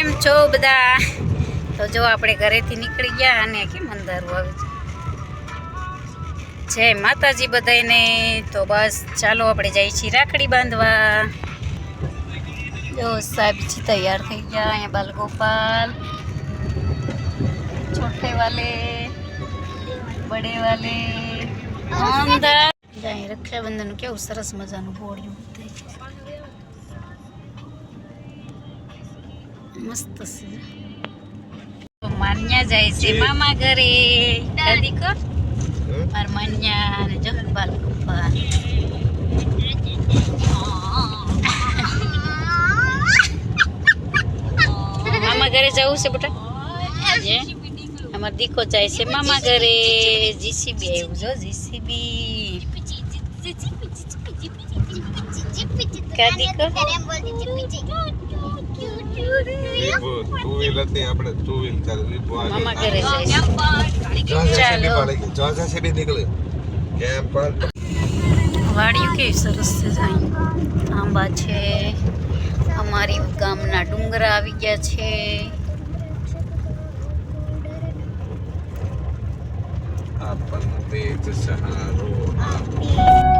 કેમ છો બધા? તો જો આપણે ઘરેથી નીકળી ગયા અને કેમ અંધારું આવે છે? જય માતાજી બધાને તો બસ ચાલો આપણે જઈએ છીએ રાખડી બાંધવા. જો સાહેબજી તૈયાર થઈ ગયા અહીંયા બાલગોપાલ છોટે વાલે બડે વાલે અંદર જાય રક્ષાબંધન. કેવું સરસ મજાનું બોળ્યું મસ્ત છે. માન્યા જાય છે મામા ઘરે. દાદી કર માર માન્યા અને જો બાલગોપાલ મામા ઘરે જવું છે બેટા? અમાર દીકો જાય છે મામા ઘરે. જીસીબી આવ્યું જો જીસીબી. ક્યાં દીકો ટુ આપણે વ્હીલ ચાલે વિભો મામા ઘરે છે ચાલો. ચાલો. ચોસા સીડી નીકળે. કેમ પણ? વાડિયું કેવી સરસ છે જાય આંબા છે અમારી ગામના ડુંગરા આવી ગયા છે. આપણને તેજ સહારો આપો.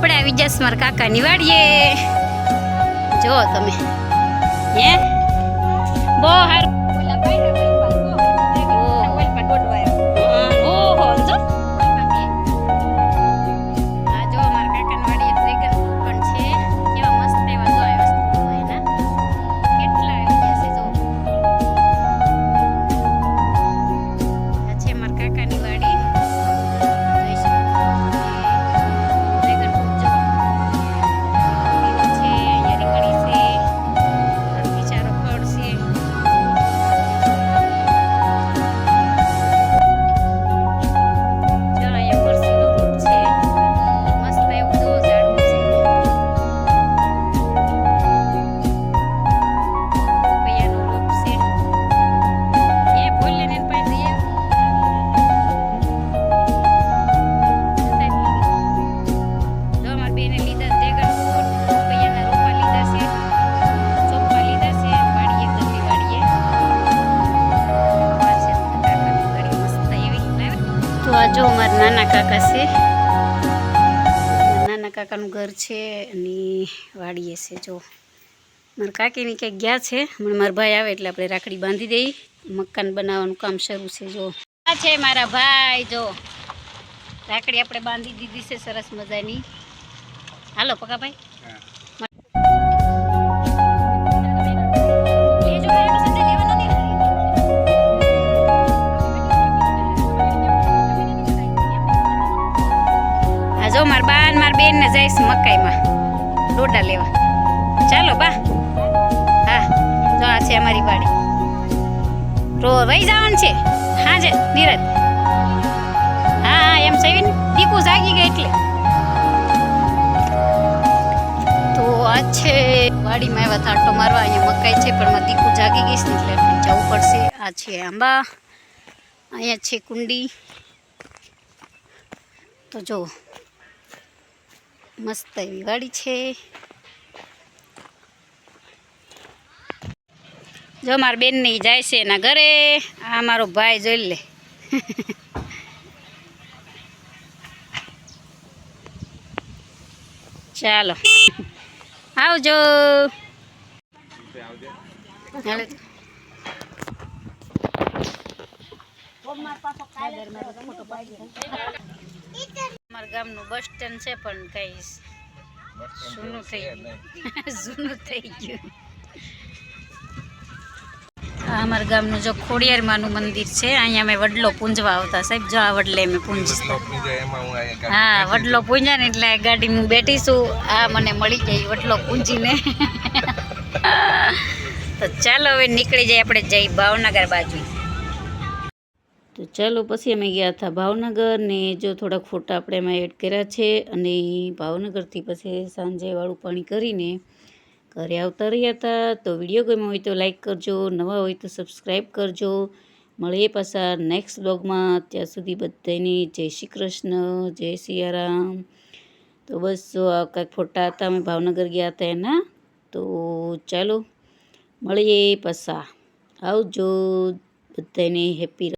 આપણે આવી જશ મારા કાકાની વાડીએ જો તમે. હે? બહુ હારું જો મારા નાના કાકા છે. નાના કાકાનું ઘર છે અને વાડીએ છે, જો. મારા કાકીની ક્યાંક ગયા છે. હમણાં મારા ભાઈ આવે એટલે આપણે રાખડી બાંધી દઈ. મકાન બનાવવાનું કામ શરૂ છે, જો. આ છે મારા ભાઈ, જો. રાખડી આપણે બાંધી દીધી છે, સરસ મજાની. હાલો, પકાભાઈ. બા બેન ને જઈશ મકાઈમાં. ડોડા લેવા. ચાલો બા. હા તો આ છે અમારી વાડી તો વહી જવાનું છે. હા જે, નીરજ. હા હા, એમ સવી ને દીકુ જાગી ગઈ એટલે. તો આ છે, વાડીમાં આવ્યા હતા મારવા અહીંયા મકાઈ છે, પણ મારે દીકુ જાગી ગઈશ ને એટલે જવું પડશે. આ છે આંબા, અહીંયા છે કુંડી. તો જો મસ્ત એવી વાડી છે. જો મારા બેનની જાય છે એના ઘરે, આ મારો ભાઈ જોઈ લે. ચાલો, આવજો. હાલો. ગામનું બસ સ્ટેન્ડ છે પણ કઈ જૂનું થઈ ગયું. જૂનું થઈ ગયું. આ અમારા ગામનું જો ખોડિયારમાંનું મંદિર છે અહીંયા અમે વડલો પૂંજવા આવતા સાહેબ. જો આ વડલે અમે એમાં હું વડલો પૂંજ્યા ને એટલે ગાડી હું બેઠીશું આ મને મળી જાય વડલો પૂંજીને. તો ચાલો હવે નીકળી જાય આપણે જઈ ભાવનગર બાજુ. તો ચાલો પછી અમે ગયા હતા ભાવનગર ને જો થોડાક ફોટા આપણે એમાં એડ કર્યા છે અને ભાવનગરથી પછી સાંજે વાળું પાણી કરીને ઘરે આવતા રહ્યા હતા. તો વીડિયો ગમ્યો હોય તો લાઈક કરજો, નવા હોય તો સબસ્ક્રાઈબ કરજો. મળીએ પાછા નેક્સ્ટ બ્લોગમાં. ત્યાં સુધી બધાને જય શ્રી કૃષ્ણ, જય સિયારામ તો બસ જો આ કાંઈક ફોટા હતા, અમે ભાવનગર ગયા હતા એના. તો ચાલો મળીએ પાછા. આવજો. બધાને હેપી